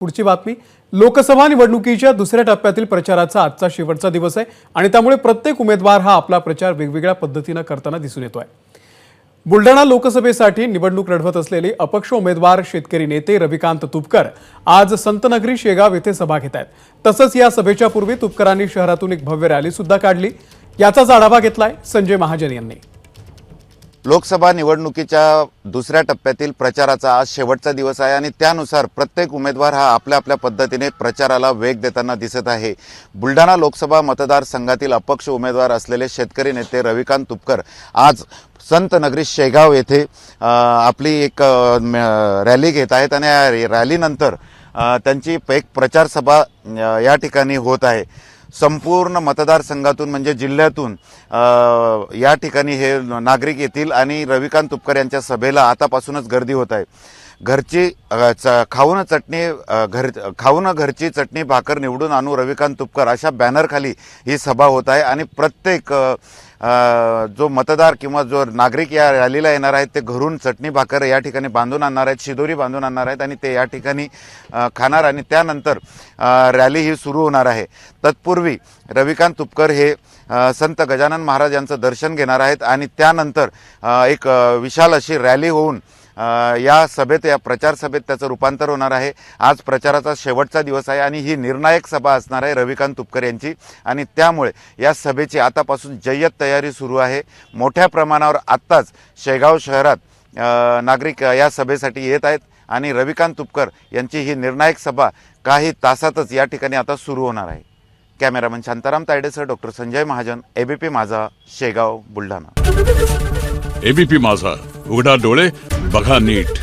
पुढची बातमी. लोकसभा निवडणुकीच्या दुसऱ्या टप्प्यातील प्रचाराचा आजचा शेवटचा दिवस आहे आणि त्यामुळे प्रत्येक उमेदवार हा आपला प्रचार वेगवेगळ्या पद्धतीनं करताना दिसून येतोय. बुलढाणा लोकसभेसाठी निवडणूक लढवत असलेले अपक्ष उमेदवार शेतकरी नेते रविकांत तुपकर आज संतनगरी शेगाव येथे सभा घेत आहेत. तसंच या सभेच्या पूर्वी तुपकरांनी शहरातून एक भव्य रॅली सुद्धा काढली. याचाच आढावा घेतलाय संजय महाजन यांनी. लोकसभा निवडणुकीच्या दुसऱ्या टप्प्यातील प्रचाराचा आज शेवटचा दिवस आहे आणि त्यानुसार प्रत्येक उमेदवार हा आपल्या आपल्या पद्धतीने प्रचाराला वेग देताना दिसत आहे. बुलढाणा लोकसभा मतदारसंघातील अपक्ष उमेदवार असलेले शेतकरी नेते रविकांत तुपकर आज संत नगरी शेगाव येथे आपली एक रॅली घेत आहेत आणि या रॅलीनंतर त्यांची एक प्रचार सभा या ठिकाणी होत आहे. संपूर्ण मतदारसंघातून म्हणजे जिल्ह्यातून या ठिकाणी हे नागरिक येतील आणि रविकांत तुपकर यांच्या सभेला आतापासूनच गर्दी होत आहे. घरची च- खाऊन चटणी घर खाऊन घरची चटणी भाकर निवडून आणू रविकांत तुपकर अशा बॅनरखाली ही सभा होत आहे आणि प्रत्येक जो मतदार किंवा जो नागरिक या रॅलीला येणार आहेत ते घरून चटणी भाकर या ठिकाणी बांधून आणणार आहेत शिदोरी बांधून आणणार आहेत आणि ते या ठिकाणी खाणार आणि त्यानंतर रॅली ही सुरू होणार आहे. तत्पूर्वी रविकांत तुपकर हे संत गजानन महाराज यांचं दर्शन घेणार आहेत आणि त्यानंतर एक विशाल अशी रॅली होऊन या सभेत या प्रचार सभेत त्याचं रूपांतर होणार आहे. आज प्रचाराचा शेवटचा दिवस आहे आणि ही निर्णायक सभा असणार आहे रविकांत तुपकर यांची. आणि त्यामुळे या सभेची आतापासून जय्यत तयारी सुरू आहे. मोठ्या प्रमाणावर आत्ताच शेगाव शहरात नागरिक या सभेसाठी येत आहेत आणि रविकांत तुपकर यांची ही निर्णायक सभा काही तासातच या ठिकाणी आता सुरू होणार आहे. कॅमेरामन शांताराम तायडेसह doctor Sanjay Mahajan ABP Majha Shegaon Buldhana. ABP माझा उघडा डोळे बघा नीट.